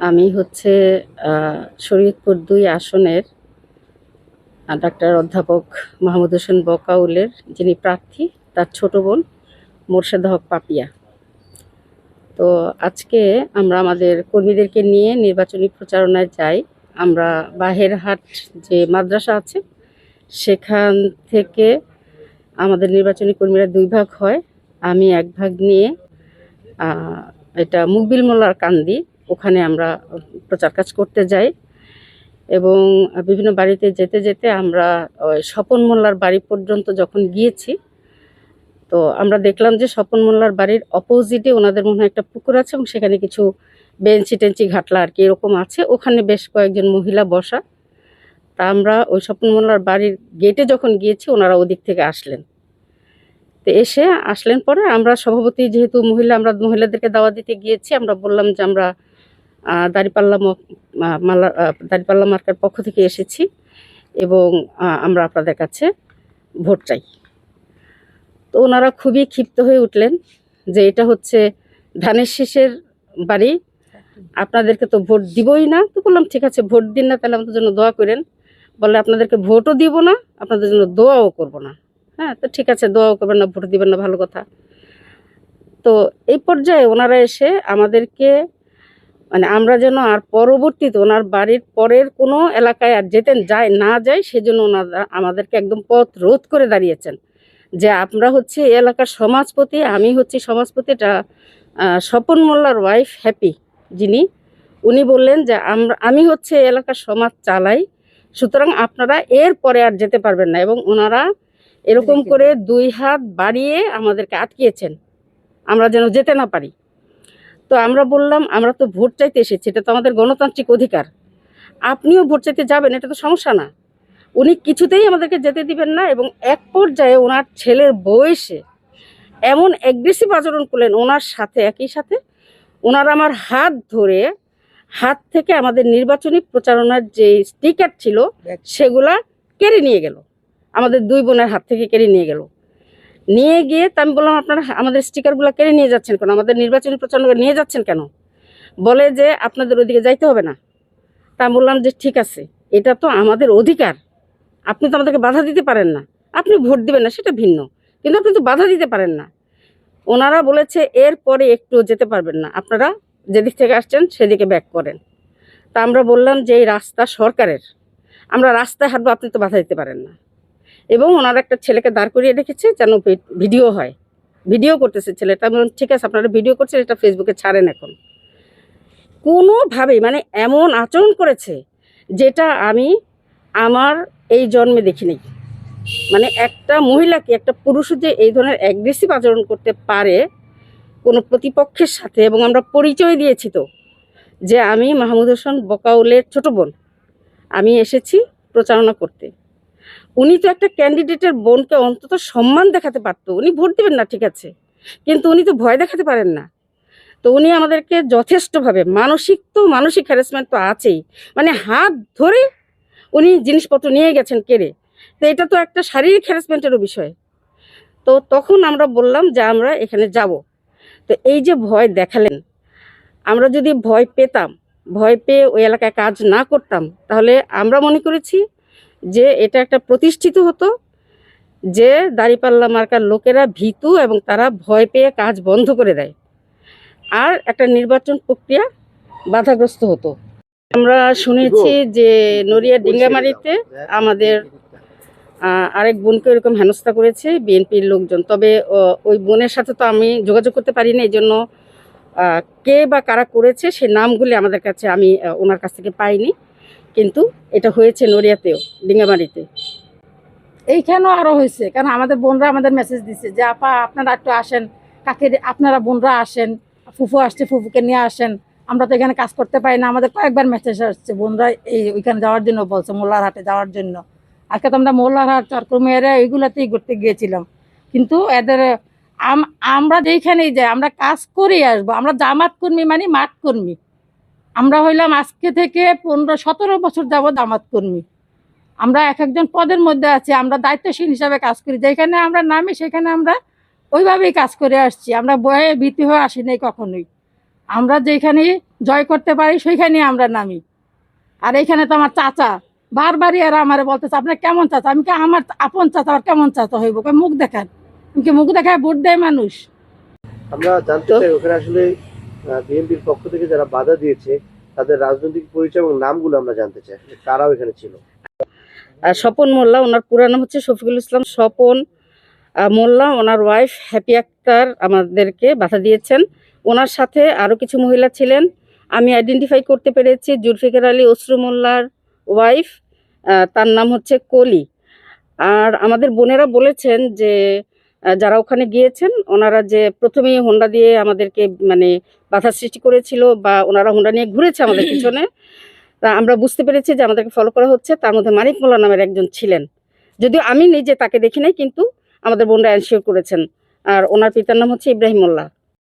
আমি হচ্ছে শরীয়তপুর দুই আসনের ডাক্তার অধ্যাপক মাহমুদ হোসেন বকাউলের যিনি প্রার্থী, তার ছোট বোন মোর্শেদ হক পাপিয়া। তো আজকে আমরা আমাদের কর্মীদেরকে নিয়ে নির্বাচনী প্রচারণায় যাই। আমরা বাহেরহাট যে মাদ্রাসা আছে, সেখান থেকে আমাদের নির্বাচনী কর্মীরা দুই ভাগ হয়। আমি এক ভাগ নিয়ে এটা মুকবিল মোল্লার কান্দি। ওখানে আমরা প্রচার কাজ করতে যাই এবং বিভিন্ন বাড়িতে যেতে যেতে আমরা, ওই স্বপন মোল্লার বাড়ি পর্যন্ত যখন গিয়েছি, তো আমরা দেখলাম যে স্বপন মোল্লার বাড়ির অপোজিটে ওনাদের মনে হয় একটা পুকুর আছে এবং সেখানে কিছু বেঞ্চি টেঞ্চি ঘাটলা আর কি এরকম আছে। ওখানে বেশ কয়েকজন মহিলা বসা। তা আমরা ওই স্বপন মোল্লার বাড়ির গেটে যখন গিয়েছি, ওনারা ওদিক থেকে আসলেন। তো এসে আসলেন পরে আমরা সভাপতি যেহেতু মহিলা, আমরা মহিলাদেরকে দাওয়া দিতে গিয়েছি, আমরা বললাম যে আমরা দাঁড়িপাল্লা মালা দাঁড়িপাল্লা মার্কার পক্ষ থেকে এসেছি এবং আমরা আপনাদের কাছে ভোট চাই। তো ওনারা খুবই ক্ষিপ্ত হয়ে উঠলেন যে এটা হচ্ছে ধানের শেষের বাড়ি। আপনাদেরকে তো ভোট দিবই না। তো বললাম, ঠিক আছে, ভোট দিন না, তাহলে আমাদের জন্য দোয়া করেন। বলে, আপনাদেরকে ভোটও দিব না, আপনাদের জন্য দোয়াও করব না। হ্যাঁ তো ঠিক আছে, দোয়াও করবেন না, ভোট দিবেন না, ভালো কথা। তো এই পর্যায়ে ওনারা এসে আমাদেরকে মানে আমরা যেন আর পরবর্তীতে ওনার বাড়ির পরের কোনো এলাকায় আর যেতেন যায় না যায় সেজন্য ওনারা আমাদেরকে একদম পথ রোধ করে দাঁড়িয়েছেন। যে আমরা হচ্ছে এই এলাকার সমাজপতি আমি হচ্ছি সমাজপতি এটা স্বপন মোল্লার ওয়াইফ হ্যাপি যিনি। উনি বললেন যে আমরা আমি হচ্ছে এলাকার সমাজ চালাই সুতরাং আপনারা এর পরে আর যেতে পারবেন না এবং ওনারা এরকম করে দুই হাত বাড়িয়ে আমাদেরকে আটকিয়েছেন। আমরা যেন যেতে না পারি। তো আমরা বললাম আমরা তো ভোট চাইতে এসেছি এটা তো আমাদের গণতান্ত্রিক অধিকার। আপনিও ভোট চাইতে যাবেন এটা তো সমস্যা না। উনি কিছুতেই আমাদেরকে যেতে দিবেন না এবং এক পর্যায়ে ওনার ছেলের বয়সে এমন অ্যাগ্রেসিভ আচরণ করলেন ওনার সাথে একই সাথে ওনার আমার হাত ধরে হাত থেকে আমাদের নির্বাচনী প্রচারণার যে স্টিকার ছিল সেগুলা কেড়ে নিয়ে গেল। আমাদের দুই বোনের হাত থেকে কেড়ে নিয়ে গেল। নিয়ে গিয়ে তা আমি বললাম, আপনারা আমাদের স্টিকারগুলো কেড়ে নিয়ে যাচ্ছেন কেন? আমাদের নির্বাচনী প্রচারণা নিয়ে যাচ্ছেন কেন? বলে যে, আপনাদের ওদিকে যাইতে হবে না। তা আমি বললাম যে, ঠিক আছে, এটা তো আমাদের অধিকার। আপনি তো আমাদেরকে বাধা দিতে পারেন না। আপনি ভোট দিবেন না, সেটা ভিন্ন। কিন্তু আপনি তো বাধা দিতে পারেন না। ওনারা বলেছে, এর পরে একটু যেতে পারবেন না। আপনারা যেদিক থেকে আসছেন, সেদিকে ব্যাক করেন। তা আমরা বললাম যে, এই রাস্তা সরকারের। আমরা রাস্তায় হাঁটবো, আপনি তো বাধা দিতে পারেন না। এবং ওনারা একটা ছেলেকে দাঁড় করিয়ে রেখেছে যেন ভিডিও হয়। ভিডিও করতেছে ছেলেটা। ঠিক আছে, আপনারা ভিডিও করছেন, এটা ফেসবুকে ছাড়েন এখন। কোনোভাবেই মানে এমন আচরণ করেছে যেটা আমি আমার এই জন্মে দেখি দেখিনি। মানে একটা মহিলাকে একটা পুরুষ যে এই ধরনের অ্যাগ্রেসিভ আচরণ করতে পারে কোনো প্রতিপক্ষের সাথে, এবং আমরা পরিচয় দিয়েছি তো, যে আমি মাহমুদ হোসেন বকাউলের ছোট বোন। আমি এসেছি প্রচারণা করতে। উনি তো একটা ক্যান্ডিডেটের বোনকে অন্তত সম্মান দেখাতে পারতো। উনি ভোট দেবেন না, ঠিক আছে। কিন্তু উনি তো ভয় দেখাতে পারেন না। তো উনি আমাদেরকে যথেষ্টভাবে, মানসিক তো, মানসিক হ্যারাসমেন্ট তো আছেই। মানে হাত ধরে উনি জিনিসপত্র নিয়ে গেছেন কেড়ে। তো এটা তো একটা শারীরিক হ্যারাসমেন্টেরও বিষয়। তো তখন আমরা বললাম যে আমরা এখানে যাব। তো এই যে ভয় দেখালেন, আমরা যদি ভয় পেতাম, ভয় পেয়ে ওই এলাকায় কাজ না করতাম, তাহলে আমরা মনে করেছি যে এটা একটা প্রতিষ্ঠিত হতো যে দাঁড়িপাল্লা মার্কার লোকেরা ভীতু এবং তারা ভয় পেয়ে কাজ বন্ধ করে দেয়। আর একটা নির্বাচন প্রক্রিয়া বাধাগ্রস্ত হতো। আমরা শুনেছি যে নড়িয়া ডিঙ্গামারিতে আমাদের আহ, আরেক বোনকে এরকম হেনস্থা করেছে বিএনপির লোকজন। তবে ওই বোনের সাথে তো আমি যোগাযোগ করতে পারিনি এই জন্য কে বা কারা করেছে সে নামগুলি আমাদের কাছে আমি ওনার কাছ থেকে পাইনি। কিন্তু এটা হয়েছে নড়িয়াতেও, ডিঙ্গামারিতে। এইখানেও আরও হয়েছে, কারণ আমাদের বোনরা আমাদের মেসেজ দিচ্ছে যে, আপা, আপনারা একটু আসেন, কাকে আপনারা বোনরা আসেন, ফুফু আসছে, ফুফুকে নিয়ে আসেন। আমরা তো এখানে কাজ করতে পারি না, আমাদের কয়েকবার মেসেজ আসছে, বোনরা এই ওইখানে যাওয়ার জন্য বলছে মোল্লার হাটে যাওয়ার জন্য। আজকে তো আমরা মোল্লার হাট চরকমেরা এইগুলাতেই ঘুরতে গিয়েছিলাম। কিন্তু এদের, আম- আমরা যেইখানেই যাই, আমরা কাজ করেই আসব। আমরা জামাত কর্মী মানে মাঠ কর্মী। আমরা হইলাম আজকে থেকে পনেরো, সতেরো বছর যাবৎ জামাত কর্মী। আমরা এক একজন পদের মধ্যে আছি, আমরা দায়িত্বশীল হিসাবে কাজ করি। যেখানে আমরা নামি, সেখানে আমরা ওইভাবেই কাজ করে আসছি। আমরা বয়ে ভীতি হয়ে আসি নাই কখনোই। আমরা যেখানে জয় করতে পারি সেইখানেই আমরা নামি। আর এইখানে তো আমার চাচা, বারবারই এরা আমার বলতেছে, আপনার কেমন চাচা? আমি কি আমার আপন চাচা আর কেমন চাচা হইব? মুখ দেখান। আমি কি মুখ দেখায় ভোট দেয় মানুষ। আমরা জানতে চাই, ওখানে আসলে বিএনপির পক্ষ থেকে যারা বাধা দিয়েছে, তাদের রাজনৈতিক পরিচয় এবং নামগুলো আমরা জানতে চাই। তারাও এখানে ছিল। স্বপন মোল্লা, ওনার পুরা নাম হচ্ছে শফিকুল ইসলাম। স্বপন মোল্লা, ওনার ওয়াইফ হ্যাপি আক্তার আমাদেরকে বাধা দিয়েছেন। ওনার সাথে আরও কিছু মহিলা ছিলেন। আমি আইডেন্টিফাই করতে পেরেছি জুলফিকার আলী অসরু মোল্লার ওয়াইফ তার নাম হচ্ছে কলি। আর আমাদের বোনেরা বলেছেন যে যারা ওখানে গিয়েছেন ওনারা যে প্রথমেই হোন্ডা দিয়ে আমাদেরকে মানে বাধা সৃষ্টি করেছিল বা ওনারা হোন্ডা নিয়ে ঘুরেছে আমাদের পিছনে তা আমরা বুঝতে পেরেছি যে আমাদেরকে ফলো করা হচ্ছে। তার মধ্যে মানিক মোল্লা নামের একজন ছিলেন। যদিও আমি নিজে তাকে দেখি নাই কিন্তু আমাদের বোনরা এনশিওর করেছেন। আর ওনার পিতার নাম হচ্ছে ইব্রাহিম মোল্লা।